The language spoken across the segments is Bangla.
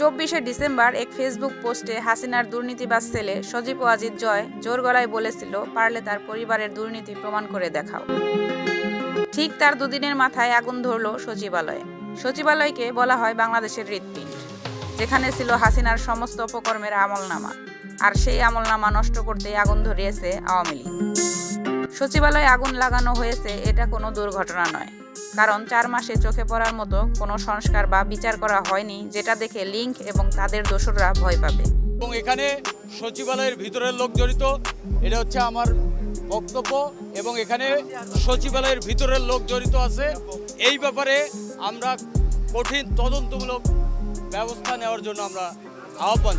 চব্বিশে ডিসেম্বর এক ফেসবুক পোস্টে হাসিনার দুর্নীতিবাজ ছেলে সজীব ওয়াজিদ জয় জোর গলায় বলেছিল, পারলে তার পরিবারের দুর্নীতি প্রমাণ করে দেখাও। ঠিক তার দুদিনের মাথায় আগুন ধরল সচিবালয়ে। সচিবালয়কে বলা হয় বাংলাদেশের হৃৎপিণ্ড, যেখানে ছিল হাসিনার সমস্ত অপকর্মের আমলনামা। আর সেই আমলনামা নষ্ট করতে আগুন ধরিয়েছে আওয়ামী লীগ। সচিবালয়ে আগুন লাগানো হয়েছে, এটা কোনো দুর্ঘটনা নয়। কারণ চার মাসে চোখে পড়ার মতো কোনো সংস্কার বা বিচার করা হয়নি, যেটা দেখে লিঙ্ক এবং তাদের দোসররা ভয় পাবে। এবং এখানে সচিবালয়ের ভিতরের লোক জড়িত, এটা হচ্ছে আমার বক্তব্য, এবং এখানে সচিবালয়ের ভিতরের লোক জড়িত আছে। এই ব্যাপারে আমরা কঠিন তদন্তমূলক ব্যবস্থা নেওয়ার জন্য আমরা আহ্বান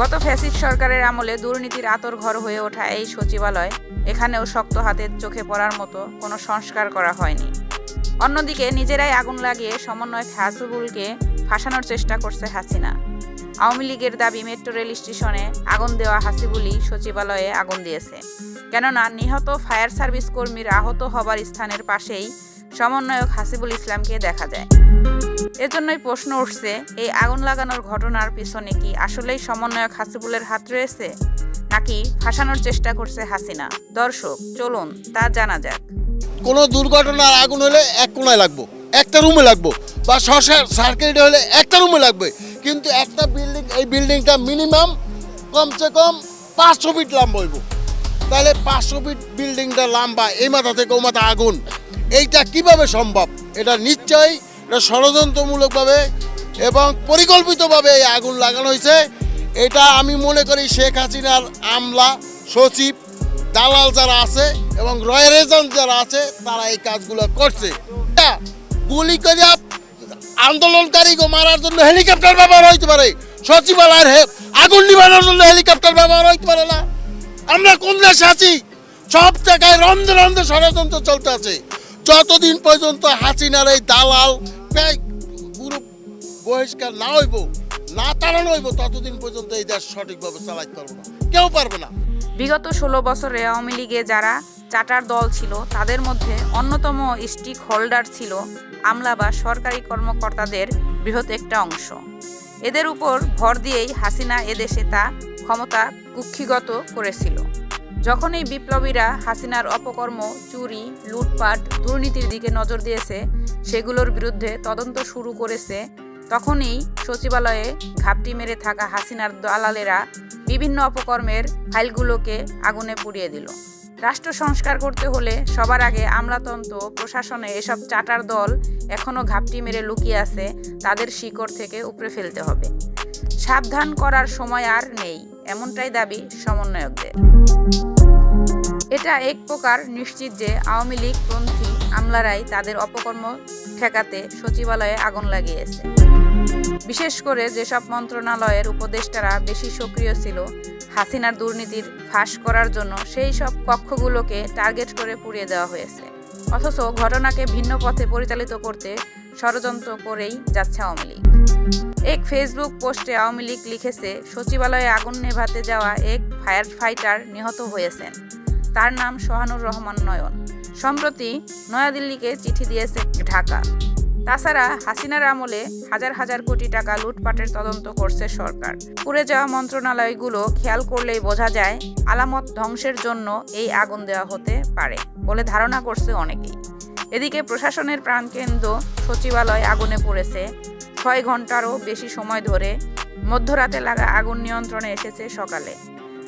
গত ফ্যাসিস্ট সরকারের আমলে দুর্নীতির আতর ঘর হয়ে ওঠা এই সচিবালয় এখানেও শক্ত হাতের চোখে পড়ার মতো কোনো সংস্কার করা হয়নি। অন্যদিকে নিজেরাই আগুন লাগিয়ে সমন্বয়ক হাসিবুলকে ফাঁসানোর চেষ্টা করছে হাসিনা। আওয়ামী লীগের দাবি মেট্রো রেল স্টেশনে আগুন দেওয়া হাসিবুলই সচিবালয়ে আগুন দিয়েছে। কেননা নিহত ফায়ার সার্ভিস কর্মীর আহত হবার স্থানের পাশেই সমন্বয়ক হাসিবুল ইসলামকে দেখা যায়। এজন্যই প্রশ্ন উঠছে, এই আগুন লাগানোর ঘটনার পিছনে কি আসলেই সমন্বয়ক হাসিবুলের হাত রয়েছে? নাকি ফাঁসানোর চেষ্টা করছে হাসিনা? দর্শক, চলুন, তা জানা যাক। কোনো দুর্ঘটনার আগুন হলে এক কোনায় লাগবো, একটা রুমে লাগবো, বা সার্কিট হলে একটা রুমে লাগবে। কিন্তু একটা বিল্ডিং এই বিল্ডিংটা মিনিমাম কমসে কম পাঁচশো ফিট লম্বা হইব। তাহলে পাঁচশো ফিট বিল্ডিংটা লম্বা, এই মাথা থেকে ও মাথা আগুন। এইটা কীভাবে সম্ভব? এটা নিশ্চয়ই এটা ষড়যন্ত্রমূলকভাবে এবং পরিকল্পিতভাবে এই আগুন লাগানো হয়েছে। এটা আমি মনে করি শেখ হাসিনার আমলা, সচিব, দালাল যারা আছে এবং রয়্যাল এজেন্ট যারা আছে, তারা এই কাজগুলো করছে। গুলি করে আন্দোলনকারীকে মারার জন্য হেলিকপ্টার ব্যবহার হইতে পারে। সচিবালয়ের আগুন নিবানোর জন্য হেলিকপ্টার ব্যবহার হইতে পারে না। আমরা কোন দেশে আছি? সব জায়গায় রন্ধে রন্ধে ষড়যন্ত্র চলতে আছে। যতদিন পর্যন্ত হাসিনার এই দালাল প্রায় পুরো বহিষ্কার না হইব, না তাড়ানো হইব, ততদিন পর্যন্ত এই দেশ সঠিকভাবে চালাইতে পারব না। কেউ পারবে না। বিগত ষোলো বছরে আওয়ামী লীগে যারা চাটার দল ছিল, তাদের মধ্যে অন্যতম স্টিক হোল্ডার ছিল আমলা বা সরকারি কর্মকর্তাদের বৃহৎ একটা অংশ। এদের উপর ভর দিয়েই হাসিনা এদেশে তা ক্ষমতা কুক্ষিগত করেছিল। যখন এই বিপ্লবীরা হাসিনার অপকর্ম, চুরি, লুটপাট, দুর্নীতির দিকে নজর দিয়েছে, সেগুলোর বিরুদ্ধে তদন্ত শুরু করেছে, তখনই সচিবালয়ে ঘাপটি মেরে থাকা হাসিনার দালালেরা বিভিন্ন অপকর্মের ফাইলগুলোকে আগুনে পুড়িয়ে দিল। রাষ্ট্র সংস্কার করতে হলে সবার আগে আমলাতন্ত্র, প্রশাসনে এসব চাটার দল এখনও ঘাপটি মেরে লুকিয়ে আছে, তাদের শিকড় থেকে উপড়ে ফেলতে হবে। সাবধান করার সময় আর নেই, এমনটাই দাবি সমন্বয়কদের। এটা এক প্রকার নিশ্চিত যে আওয়ামী লীগ পন্থী আমলারাই তাদের অপকর্ম ঠেকাতে সচিবালয়ে আগুন লাগিয়েছে। বিশেষ করে যেসব মন্ত্রণালয়ের উপদেষ্টারা বেশি সক্রিয় ছিল, হাসিনার দুর্নীতির ফাঁস করার জন্য সেই সব কক্ষগুলোকে টার্গেট করে পুড়িয়ে দেওয়া হয়েছে। অথচ ঘটনাকে ভিন্ন পথে পরিচালিত করতে ষড়যন্ত্র করেই যাচ্ছে আওয়ামী লীগ। এক ফেসবুক পোস্টে আওয়ামী লীগ লিখেছে, সচিবালয়ে আগুন নেভাতে যাওয়া এক ফায়ার ফাইটার নিহত হয়েছেন। তার নাম সোহানুর রহমান নয়ন। সম্প্রতি নয়াদিল্লিকে চিঠি দিয়েছে ঢাকা। তাছাড়া হাসিনার আমলে হাজার হাজার কোটি টাকা লুটপাটের তদন্ত করছে সরকার। পুড়ে যাওয়া মন্ত্রণালয়গুলো খেয়াল করলেই বোঝা যায়, আলামত ধ্বংসের জন্য এই আগুন দেওয়া হতে পারে বলে ধারণা করছে অনেকেই। এদিকে প্রশাসনের প্রাণকেন্দ্র সচিবালয় আগুনে পড়েছে। ছয় ঘন্টারও বেশি সময় ধরে মধ্যরাতে লাগা আগুন নিয়ন্ত্রণে এসেছে সকালে।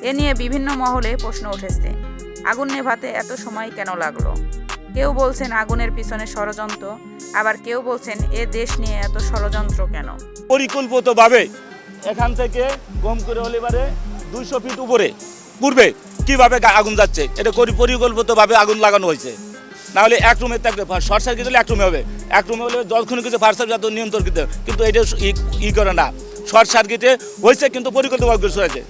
এ নিয়ে বিভিন্ন মহলে প্রশ্ন উঠেছে। আগুন নেভাতে এত সময় কেন লাগল? কেউ বলছেন আগুনের পিছনে ষড়যন্ত্র, আবার কেউ বলছেন এ দেশ নিয়ে এত ষড়যন্ত্র কেন? পরিকল্পিতভাবে এখান থেকে গম করে হলিবারে দুইশো ফিট উপরে, পূর্বে কীভাবে আগুন যাচ্ছে, এটা পরিকল্পিতভাবে আগুন লাগানো হয়েছে। না হলে এক রুমে শর্ট সার্কিট হলে এক রুমে হবে। এক রুমে হলে যতক্ষণ কিছু ফায়ার সার্ভিস নিয়ন্ত্রণ কিন্তু এটা ই- করে না। শর্ট সার্কিটে হয়েছে, কিন্তু পরিকল্পিতভাবে হয়েছে।